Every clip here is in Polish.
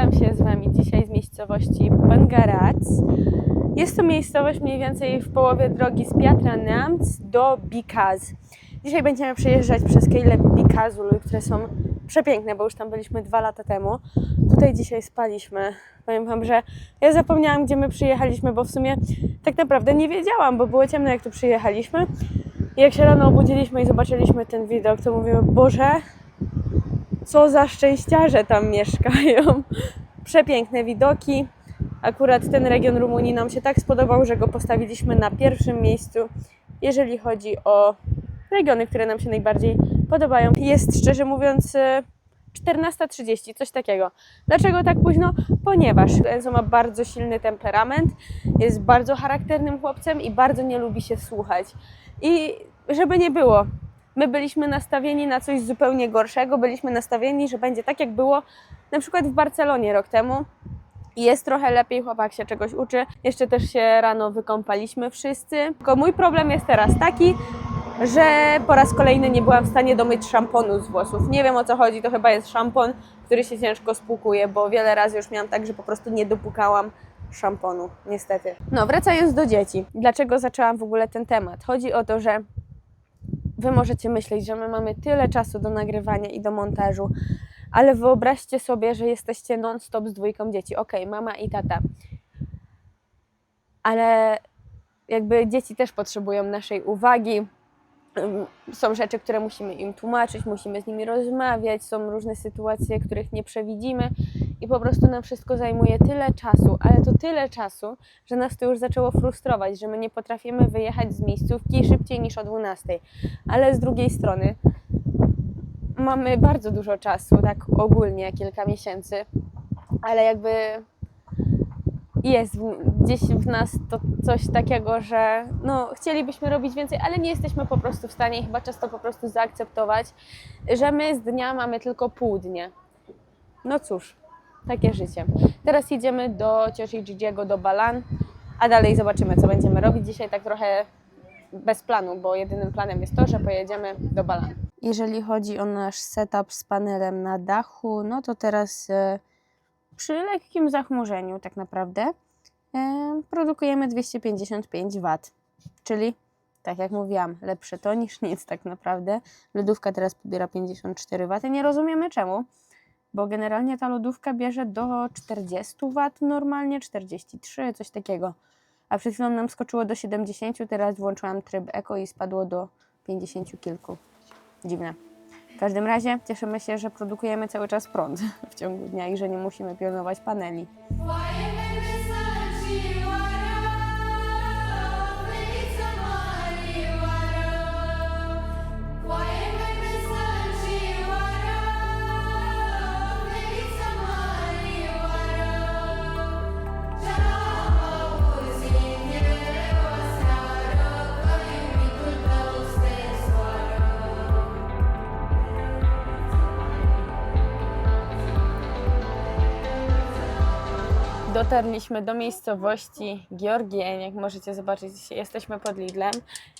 Witam się z Wami dzisiaj z miejscowości Bangarac. Jest to miejscowość mniej więcej w połowie drogi z Piatra Neamc do Bikaz. Dzisiaj będziemy przejeżdżać przez Kejle Bikazul, które są przepiękne, bo już tam byliśmy dwa lata temu. Tutaj dzisiaj spaliśmy. Powiem Wam, że ja zapomniałam, gdzie my przyjechaliśmy, bo w sumie tak naprawdę nie wiedziałam, bo było ciemno, jak tu przyjechaliśmy. I jak się rano obudziliśmy i zobaczyliśmy ten widok, to mówimy, Boże, co za szczęściarze tam mieszkają. Przepiękne widoki. Akurat ten region Rumunii nam się tak spodobał, że go postawiliśmy na pierwszym miejscu, jeżeli chodzi o regiony, które nam się najbardziej podobają. Jest szczerze mówiąc e, 14.30, coś takiego. Dlaczego tak późno? Ponieważ Enzo ma bardzo silny temperament, jest bardzo charakternym chłopcem i bardzo nie lubi się słuchać. I żeby nie było, my byliśmy nastawieni na coś zupełnie gorszego, byliśmy nastawieni, że będzie tak jak było na przykład w Barcelonie rok temu. Jest trochę lepiej, chłopak się czegoś uczy. Jeszcze też się rano wykąpaliśmy wszyscy. Tylko mój problem jest teraz taki, że po raz kolejny nie byłam w stanie domyć szamponu z włosów. Nie wiem o co chodzi, to chyba jest szampon, który się ciężko spłukuje, bo wiele razy już miałam tak, że po prostu nie dopukałam szamponu, niestety. No, wracając do dzieci. Dlaczego zaczęłam w ogóle ten temat? Chodzi o to, że Wy możecie myśleć, że my mamy tyle czasu do nagrywania i do montażu, ale wyobraźcie sobie, że jesteście non-stop z dwójką dzieci. Okej, mama i tata. Ale jakby dzieci też potrzebują naszej uwagi. Są rzeczy, które musimy im tłumaczyć, musimy z nimi rozmawiać, są różne sytuacje, których nie przewidzimy i po prostu nam wszystko zajmuje tyle czasu, ale to tyle czasu, że nas to już zaczęło frustrować, że my nie potrafimy wyjechać z miejscówki szybciej niż o 12. Ale z drugiej strony mamy bardzo dużo czasu, tak ogólnie kilka miesięcy, ale jakby jest gdzieś w nas to coś takiego, że no, chcielibyśmy robić więcej, ale nie jesteśmy po prostu w stanie chyba czas to po prostu zaakceptować, że my z dnia mamy tylko pół dnia. No cóż, takie życie. Teraz idziemy do cioci Gigiego, do Balan, a dalej zobaczymy, co będziemy robić. Dzisiaj tak trochę bez planu, bo jedynym planem jest to, że pojedziemy do Balan. Jeżeli chodzi o nasz setup z panelem na dachu, no to teraz e, przy lekkim zachmurzeniu tak naprawdę e, produkujemy 255 W, czyli tak jak mówiłam, lepsze to niż nic tak naprawdę. Lodówka teraz pobiera 54 W. Nie rozumiemy czemu, bo generalnie ta lodówka bierze do 40 W normalnie, 43, coś takiego. A przed chwilą nam skoczyło do 70, teraz włączyłam tryb eko i spadło do 50 kilku. Dziwne. W każdym razie cieszymy się, że produkujemy cały czas prąd w ciągu dnia i że nie musimy pilnować paneli. Dotarliśmy do miejscowości Georgien, jak możecie zobaczyć, jesteśmy pod Lidlem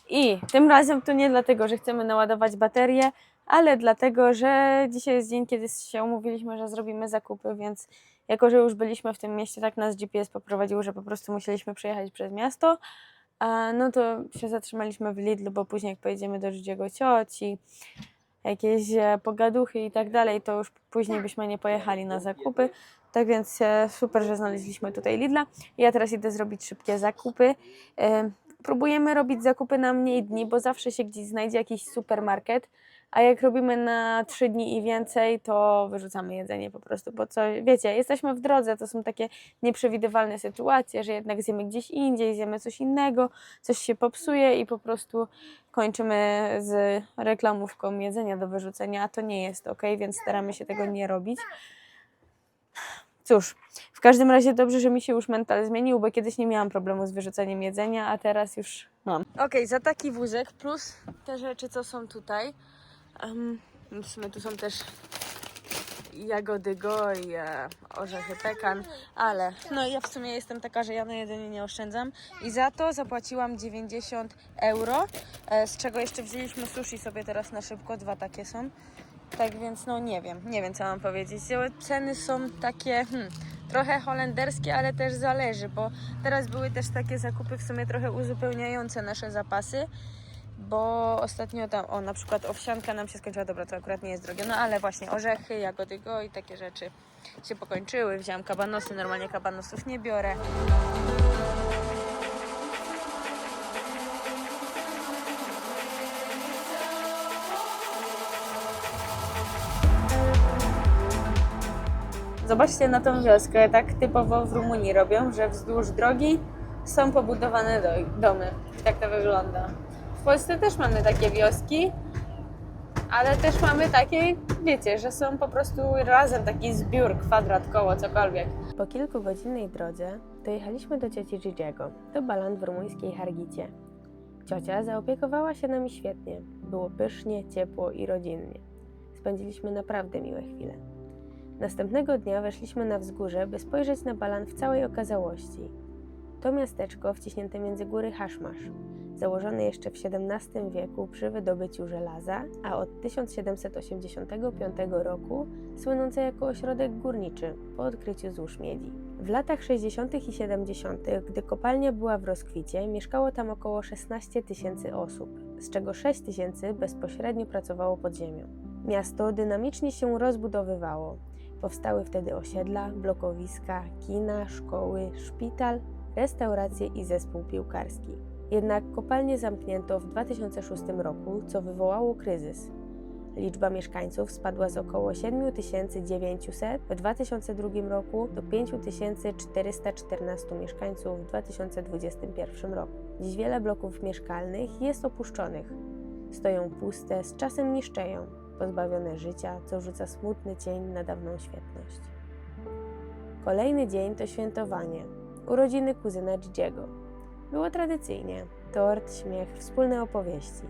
i tym razem to nie dlatego, że chcemy naładować baterię, ale dlatego, że dzisiaj jest dzień, kiedy się umówiliśmy, że zrobimy zakupy, więc jako, że już byliśmy w tym mieście, tak nas GPS poprowadził, że po prostu musieliśmy przejechać przez miasto, a no to się zatrzymaliśmy w Lidlu, bo później jak pojedziemy do Żydziego cioci, jakieś e, pogaduchy i tak dalej, to już później byśmy nie pojechali na zakupy. Tak więc e, super, że znaleźliśmy tutaj Lidla. Ja teraz idę zrobić szybkie zakupy. E, Próbujemy robić zakupy na mniej dni, bo zawsze się gdzieś znajdzie jakiś supermarket, a jak robimy na trzy dni i więcej, to wyrzucamy jedzenie po prostu, bo co, wiecie, jesteśmy w drodze, to są takie nieprzewidywalne sytuacje, że jednak zjemy gdzieś indziej, zjemy coś innego, coś się popsuje i po prostu kończymy z reklamówką jedzenia do wyrzucenia, a to nie jest ok, więc staramy się tego nie robić. Cóż, w każdym razie dobrze, że mi się już mental zmienił, bo kiedyś nie miałam problemu z wyrzuceniem jedzenia, a teraz już mam. Okej, za taki wózek plus te rzeczy, co są tutaj. Um, w sumie tu są też jagody go i e, orzechy pekan, ale no ja w sumie jestem taka, że ja na jedzenie nie oszczędzam i za to zapłaciłam 90 euro, e, z czego jeszcze wzięliśmy sushi sobie teraz na szybko, dwa takie są. Tak więc no nie wiem, nie wiem co mam powiedzieć. Ceny są takie hmm, trochę holenderskie, ale też zależy, bo teraz były też takie zakupy w sumie trochę uzupełniające nasze zapasy, bo ostatnio tam, o na przykład owsianka nam się skończyła, dobra to akurat nie jest drogie, no ale właśnie orzechy, jagody go i takie rzeczy się pokończyły. Wziąłem kabanosy, normalnie kabanosów nie biorę. Zobaczcie na tą wioskę, tak typowo w Rumunii robią, że wzdłuż drogi są pobudowane do, domy. Tak to wygląda. W Polsce też mamy takie wioski, ale też mamy takie, wiecie, że są po prostu razem taki zbiór, kwadrat, koło, cokolwiek. Po kilkugodzinnej drodze dojechaliśmy do cioci Gigiego, do Balan w rumuńskiej Hargicie. Ciocia zaopiekowała się nami świetnie. Było pysznie, ciepło i rodzinnie. Spędziliśmy naprawdę miłe chwile. Następnego dnia weszliśmy na wzgórze, by spojrzeć na Balan w całej okazałości. To miasteczko wciśnięte między góry Haszmasz, założone jeszcze w XVII wieku przy wydobyciu żelaza, a od 1785 roku słynące jako ośrodek górniczy po odkryciu złóż miedzi. W latach 60. i 70., gdy kopalnia była w rozkwicie, mieszkało tam około 16 tysięcy osób, z czego 6 tysięcy bezpośrednio pracowało pod ziemią. Miasto dynamicznie się rozbudowywało. Powstały wtedy osiedla, blokowiska, kina, szkoły, szpital, restauracje i zespół piłkarski. Jednak kopalnię zamknięto w 2006 roku, co wywołało kryzys. Liczba mieszkańców spadła z około 7900 w 2002 roku do 5414 mieszkańców w 2021 roku. Dziś wiele bloków mieszkalnych jest opuszczonych. Stoją puste, z czasem niszczeją, pozbawione życia, co rzuca smutny cień na dawną świetność. Kolejny dzień to świętowanie, urodziny kuzyna Gigiego. Było tradycyjnie, tort, śmiech, wspólne opowieści.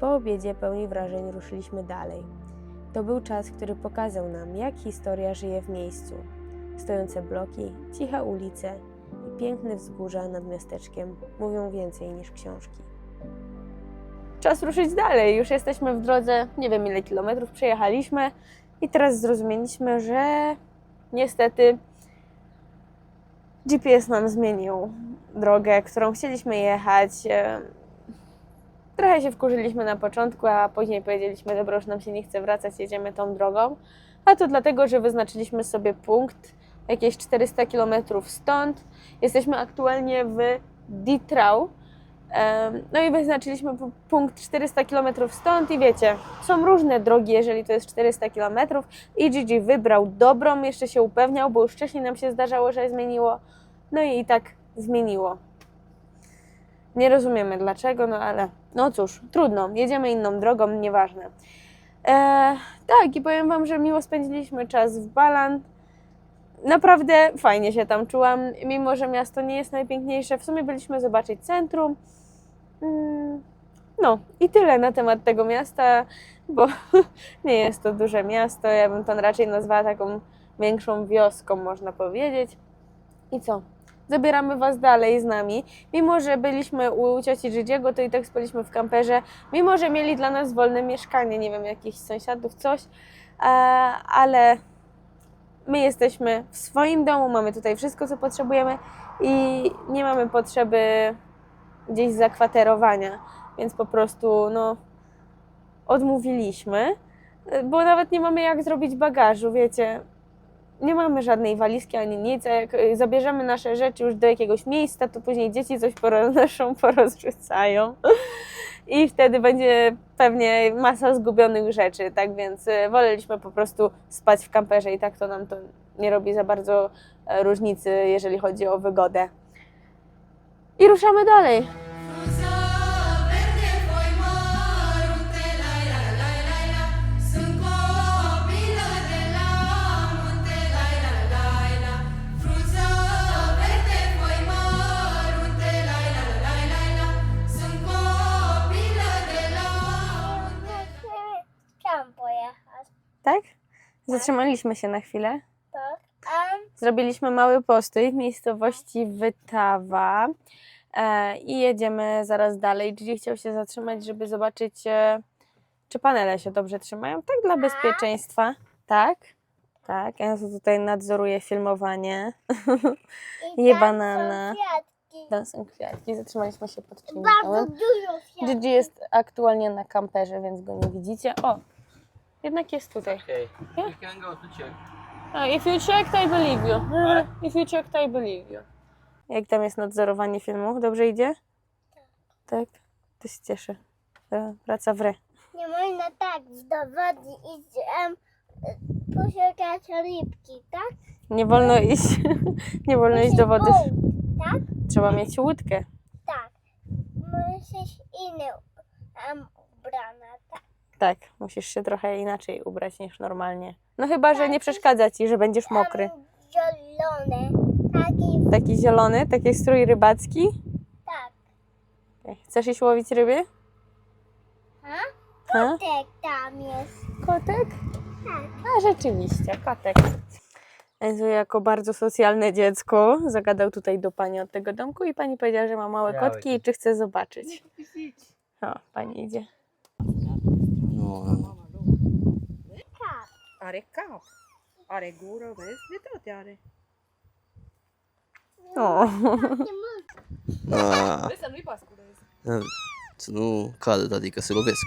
Po obiedzie pełni wrażeń ruszyliśmy dalej. To był czas, który pokazał nam, jak historia żyje w miejscu. Stojące bloki, ciche ulice i piękne wzgórza nad miasteczkiem mówią więcej niż książki. Czas ruszyć dalej. Już jesteśmy w drodze, nie wiem ile kilometrów przejechaliśmy i teraz zrozumieliśmy, że niestety GPS nam zmienił drogę, którą chcieliśmy jechać. E, Trochę się wkurzyliśmy na początku, a później powiedzieliśmy, dobra, już nam się nie chce wracać, jedziemy tą drogą. A to dlatego, że wyznaczyliśmy sobie punkt jakieś 400 km stąd. Jesteśmy aktualnie w Ditrau. No i wyznaczyliśmy pu- punkt 400 km stąd i wiecie, są różne drogi, jeżeli to jest 400 km i Gigi wybrał dobrą, jeszcze się upewniał, bo już wcześniej nam się zdarzało, że zmieniło. No i i tak zmieniło. Nie rozumiemy dlaczego, no ale no cóż, trudno, jedziemy inną drogą, nieważne. E, tak, i powiem Wam, że miło spędziliśmy czas w Balan. Naprawdę fajnie się tam czułam, mimo że miasto nie jest najpiękniejsze. W sumie byliśmy zobaczyć centrum. Mm, No i tyle na temat tego miasta, bo nie jest to duże miasto. Ja bym to raczej nazwała taką większą wioską, można powiedzieć. I co? Zabieramy Was dalej z nami. Mimo, że byliśmy u cioci Żydziego, to i tak spaliśmy w kamperze. Mimo, że mieli dla nas wolne mieszkanie, nie wiem, jakichś sąsiadów, coś. E, ale my jesteśmy w swoim domu, mamy tutaj wszystko, co potrzebujemy i nie mamy potrzeby gdzieś zakwaterowania, więc po prostu no, odmówiliśmy, bo nawet nie mamy jak zrobić bagażu, wiecie. Nie mamy żadnej walizki ani nic, a jak y, zabierzemy nasze rzeczy już do jakiegoś miejsca, to później dzieci coś poroznoszą, porozrzucają i wtedy będzie pewnie masa zgubionych rzeczy, tak więc y, woleliśmy po prostu spać w kamperze i tak to nam to nie robi za bardzo e, różnicy, jeżeli chodzi o wygodę. I ruszamy dalej. Pojechać, Tak? Zatrzymaliśmy się na chwilę. Zrobiliśmy mały postój w miejscowości Wytawa e, i jedziemy zaraz dalej. Gigi chciał się zatrzymać, żeby zobaczyć e, Czy panele się dobrze trzymają? Tak, dla bezpieczeństwa. Tak, tak. Enzo tutaj nadzoruje filmowanie. I Je banana. Są kwiatki. Tam są kwiatki, zatrzymaliśmy się pod czymś Bardzo dużo kwiatków. Gigi jest aktualnie na kamperze, więc go nie widzicie. O, jednak jest tutaj. Okay. Yeah. A, if you checked, I believe you. If you checked, I believe you. Jak tam jest nadzorowanie filmu? Dobrze idzie? Tak. To się cieszę. Praca w re. Nie można tak do wody iść, um, poszukać rybki, tak? Nie wolno iść. Nie wolno iść do wody. Tak? Trzeba mieć łódkę. Tak. Musisz inny um, ubrana, tak? Tak, musisz się trochę inaczej ubrać niż normalnie. No chyba, że nie przeszkadza ci, że będziesz mokry. Zielone. Taki, Taki zielony, taki strój rybacki. tak. Chcesz iść łowić ryby? Ha? Ha? Kotek tam jest. Kotek? Tak. A rzeczywiście, kotek. Enzo jako bardzo socjalne dziecko zagadał tutaj do pani od tego domku i pani powiedziała, że ma małe kotki i czy chce zobaczyć. O, pani idzie. Wow. Cap. Are cap. Are gură, vezi? De toate are. Oh. Ah. ah. Vrei să nu-i? Ah, să nu cadă, adică se lovesc.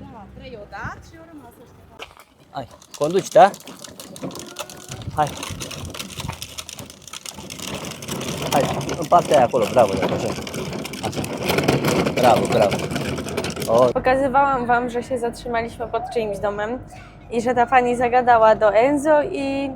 Da, trei o dat și o rămas Hai, conduci, da? Hai. Hai, în partea aia acolo, bravo, da, așa. Așa. Bravo, bravo. Pokazywałam wam, że się zatrzymaliśmy pod czyimś domem i że ta pani zagadała do Enzo i...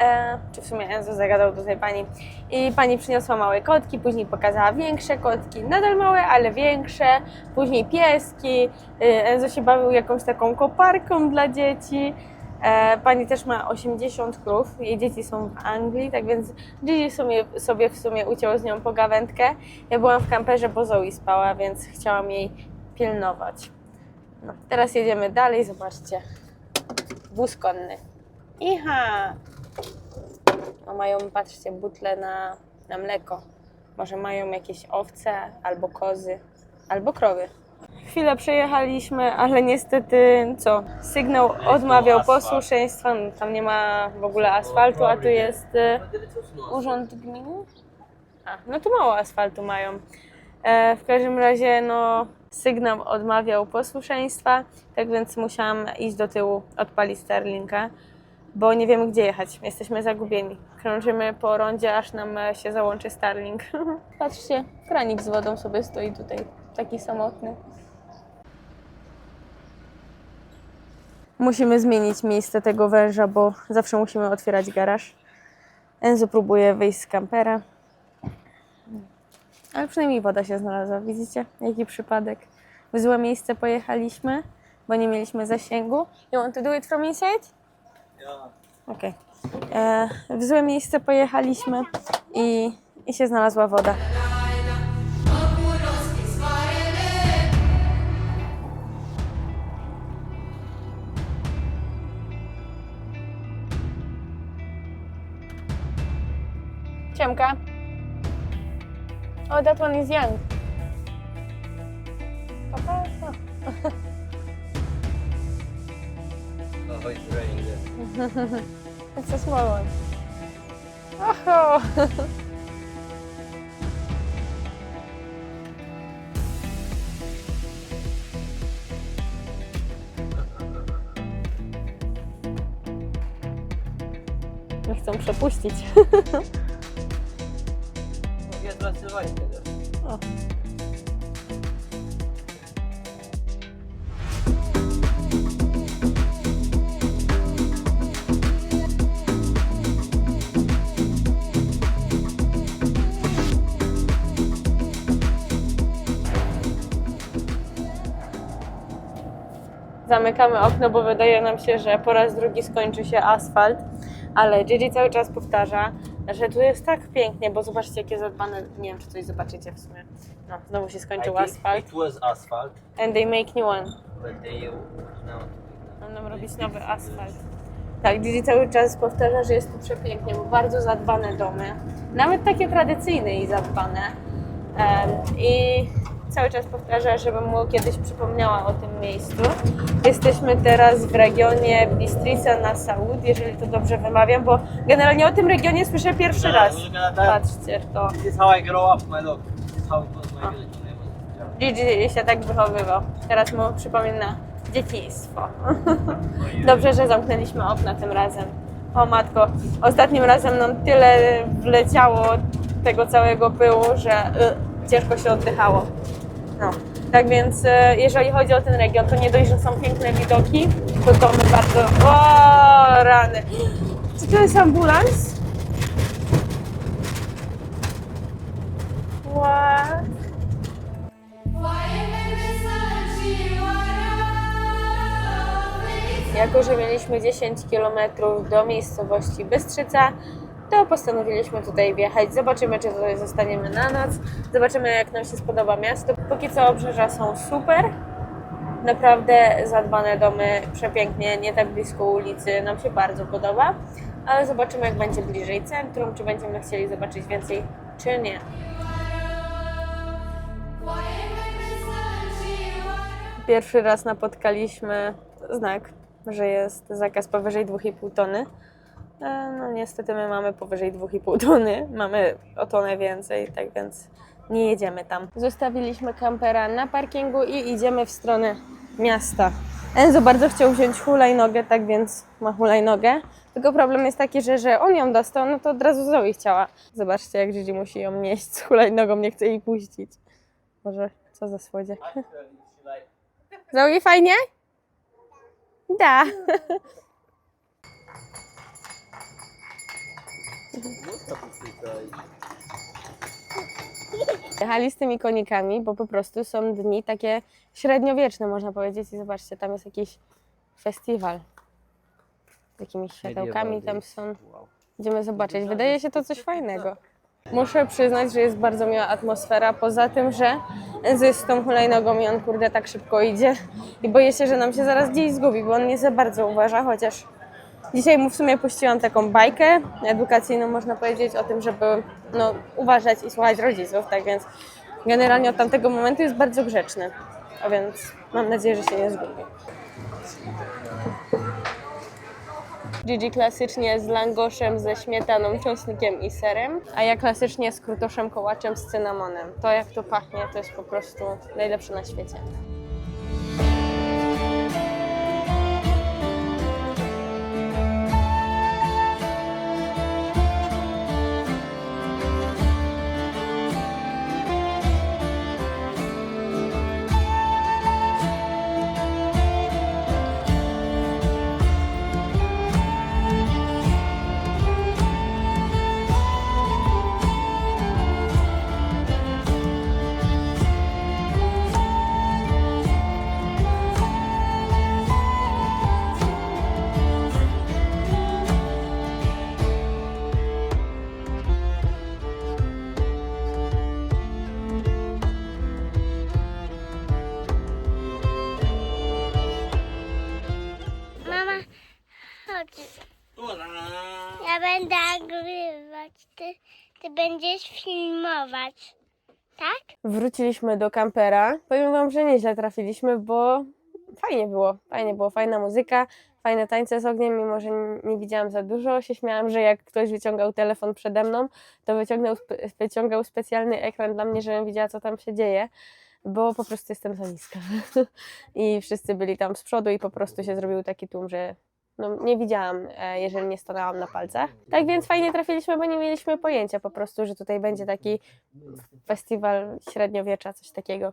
E, czy w sumie Enzo zagadał do tej pani. I pani przyniosła małe kotki, później pokazała większe kotki, nadal małe, ale większe, później pieski, e, Enzo się bawił jakąś taką koparką dla dzieci, e, pani też ma 80 krów, jej dzieci są w Anglii, tak więc Gigi sobie, sobie w sumie uciął z nią pogawędkę, ja byłam w kamperze, bo Zoe spała, więc chciałam jej pilnować. No, teraz jedziemy dalej, zobaczcie. Wóz konny. Iha! No, mają, patrzcie, butle na, na mleko. Może mają jakieś owce, albo kozy, albo krowy. Chwilę przejechaliśmy, ale niestety co? Sygnał odmawiał posłuszeństwa. No, tam nie ma w ogóle asfaltu, a tu jest y, urząd gminy. A, no tu mało asfaltu mają. E, w każdym razie, no, sygnał odmawiał posłuszeństwa, tak więc musiałam iść do tyłu, odpalić Starlinka, bo nie wiemy gdzie jechać. Jesteśmy zagubieni. Krążymy po rondzie, aż nam e, się załączy Starlink. Patrzcie, kranik z wodą sobie stoi tutaj, taki samotny. Musimy zmienić miejsce tego węża, bo zawsze musimy otwierać garaż. Enzo próbuje wyjść z kampera. Ale przynajmniej woda się znalazła, widzicie? Jaki przypadek. W złe miejsce pojechaliśmy, bo nie mieliśmy zasięgu. You want to do it from inside? Okej. E, W złe miejsce pojechaliśmy i, i się znalazła woda. Oh, that one is young. Papa, oh. oh, it's raining there. It's a small one. Oho! Nie chcą przepuścić. Nie O. Zamykamy okno, bo wydaje nam się, że po raz drugi skończy się asfalt, ale Gigi cały czas powtarza, że tu jest tak pięknie, bo zobaczcie jakie zadbane, nie wiem czy coś zobaczycie w sumie. No, znowu się skończył asfalt. It was asphalt, And they make new one. but they now Będą robić nowy asfalt. Tak, Gigi cały czas powtarza, że jest tu przepięknie, bo bardzo zadbane domy. Nawet takie tradycyjne i zadbane. Em, I cały czas powtarza, żebym mu kiedyś przypomniała o tym miejscu. Jesteśmy teraz w regionie Bistrica na Saud, jeżeli to dobrze wymawiam, bo generalnie o tym regionie słyszę pierwszy raz. Patrzcie, to This is how I grow up, my dog. This is how it was my village. Gigi się tak wychowywał. Teraz mu przypomina dzieciństwo. Dobrze, że zamknęliśmy okna tym razem. O matko, ostatnim razem nam tyle wleciało tego całego pyłu, że y, ciężko się oddychało. No. Tak więc y, jeżeli chodzi o ten region, to nie dość, że są piękne widoki, to to my bardzo... O, rany! Czy to jest ambulans? What? Jako, że mieliśmy 10 km do miejscowości Bystrzyca, to postanowiliśmy tutaj wjechać. Zobaczymy, czy tutaj zostaniemy na noc. Zobaczymy, jak nam się spodoba miasto. Póki co obrzeża są super. Naprawdę zadbane domy, przepięknie, nie tak blisko ulicy. Nam się bardzo podoba. Ale zobaczymy, jak będzie bliżej centrum, czy będziemy chcieli zobaczyć więcej, czy nie. Pierwszy raz napotkaliśmy znak, że jest zakaz powyżej 2,5 tony. E, No niestety my mamy powyżej 2,5 tony, mamy o tonę więcej, tak więc nie jedziemy tam. Zostawiliśmy kampera na parkingu i idziemy w stronę miasta. Enzo bardzo chciał wziąć hulajnogę, tak więc ma hulajnogę. Tylko problem jest taki, że, że on ją dostał, no to od razu Zoe chciała. Zobaczcie, jak Gigi musi ją nieść z hulajnogą, nie chce jej puścić. Może co za słodzie. Zoe, fajnie? Da. Jechali z tymi konikami, bo po prostu są dni takie średniowieczne, można powiedzieć. I zobaczcie, tam jest jakiś festiwal. Z jakimiś światełkami tam są. Idziemy zobaczyć. Wydaje się to coś fajnego. Muszę przyznać, że jest bardzo miła atmosfera, poza tym, że z tą hulajnogą i on kurde tak szybko idzie i boję się, że nam się zaraz gdzieś zgubi, bo on nie za bardzo uważa, chociaż dzisiaj mu w sumie puściłam taką bajkę edukacyjną, można powiedzieć, o tym, żeby no, uważać i słuchać rodziców, tak więc generalnie od tamtego momentu jest bardzo grzeczny, a więc mam nadzieję, że się nie zgubi. Gigi klasycznie z langoszem, ze śmietaną, czosnkiem i serem, a ja klasycznie z krutoszem kołaczem z cynamonem. To jak to pachnie, to jest po prostu najlepsze na świecie. Ty, będziesz filmować. Tak? Wróciliśmy do kampera. Powiem Wam, że nieźle trafiliśmy, bo fajnie było. Fajnie było, fajna muzyka, fajne tańce z ogniem, mimo że nie- widziałam za dużo. Się śmiałam, że jak ktoś wyciągał telefon przede mną, to wyciągnął, wyciągał specjalny ekran dla mnie, żebym widziała, co tam się dzieje, bo po prostu jestem za niska. I wszyscy byli tam z przodu i po prostu się zrobił taki tłum, że no, nie widziałam, e, jeżeli nie stanęłam na palcach. Tak więc fajnie trafiliśmy, bo nie mieliśmy pojęcia po prostu, że tutaj będzie taki festiwal średniowiecza, coś takiego.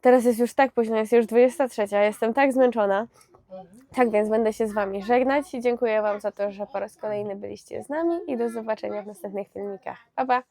Teraz jest już tak późno, jest już 23, jestem tak zmęczona. Tak więc będę się z Wami żegnać dziękuję Wam za to, że po raz kolejny byliście z nami i do zobaczenia w następnych filmikach. Pa, pa!